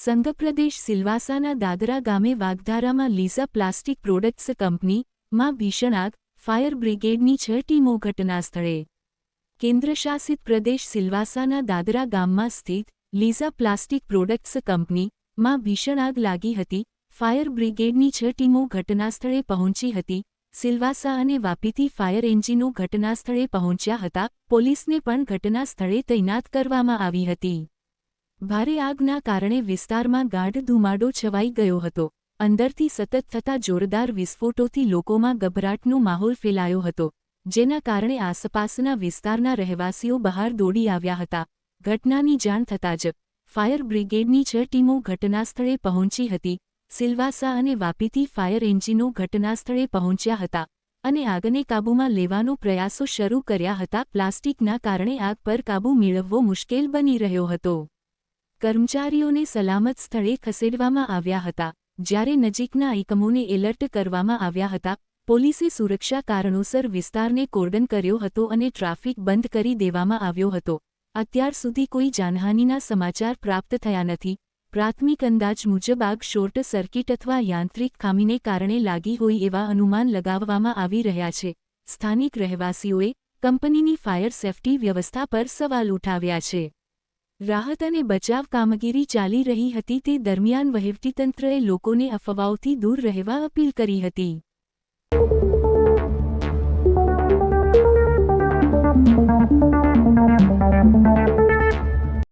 સંઘપ્રદેશ સિલવાસાના દાદરા ગામે વાગધારામાં લીઝા પ્લાસ્ટિક પ્રોડક્ટ્સ કંપની માં ભીષણ આગ, ફાયર બ્રિગેડની છ ટીમો ઘટનાસ્થળે કેન્દ્રશાસિત પ્રદેશ સિલવાસાના દાદરા ગામમાં સ્થિત લીઝા પ્લાસ્ટિક પ્રોડક્ટ્સ કંપની માં ભીષણ આગ લાગી હતી, ફાયર બ્રિગેડની છ ટીમો ઘટનાસ્થળે પહોંચી હતી સિલવાસા અને વાપીથી ફાયર એન્જિનો ઘટનાસ્થળે પહોંચ્યા હતા. પોલીસને પણ ઘટનાસ્થળે તૈનાત કરવામાં આવી હતી. ભારે આગના કારણે વિસ્તારમાં ગાઢ ધુમાડો છવાઈ ગયો હતો. અંદરથી સતત થતા જોરદાર વિસ્ફોટોથી લોકોમાં ગભરાટનો માહોલ ફેલાયો હતો, જેના કારણે આસપાસના વિસ્તારના રહેવાસીઓ બહાર દોડી આવ્યા હતા. ઘટનાની જાણ થતાં જ ફાયર બ્રિગેડની છ ટીમો ઘટનાસ્થળે પહોંચી હતી. સિલવાસા અને વાપીથી ફાયર એન્જિનો ઘટનાસ્થળે પહોંચ્યા હતા અને આગને કાબૂમાં લેવાનો પ્રયાસો શરૂ કર્યા હતા. પ્લાસ્ટિકના કારણે આગ પર કાબૂ મેળવવો મુશ્કેલ બની રહ્યો હતો. કર્મચારીઓને સલામત સ્થળે ખસેડવામાં આવ્યા હતા. જ્યારે નજીકના એકમોને એલર્ટ કરવામાં આવ્યા હતા, પોલીસે સુરક્ષા કારણોસર વિસ્તારને કોર્ડન કર્યો હતો અને ટ્રાફિક બંધ કરી દેવામાં આવ્યો હતો. અત્યાર સુધી કોઈ જાનહાનિના સમાચાર પ્રાપ્ત થયા નથી. પ્રાથમિક અંદાજ મુજબ આગ શોર્ટ સર્કિટ અથવા યાંત્રિક ખામીને કારણે લાગી હોય એવા અનુમાન લગાવવામાં આવી રહ્યા છે સ્થાનિક રહેવાસીઓએ કંપનીની ફાયર સેફટી વ્યવસ્થા પર સવાલ ઉઠાવ્યા છે રાહત અને બચાવ કામગીરી ચાલી રહી હતી તે દરમિયાન વહીવટીતંત્રએ લોકોને અફવાઓથી દૂર રહેવા અપીલ કરી હતી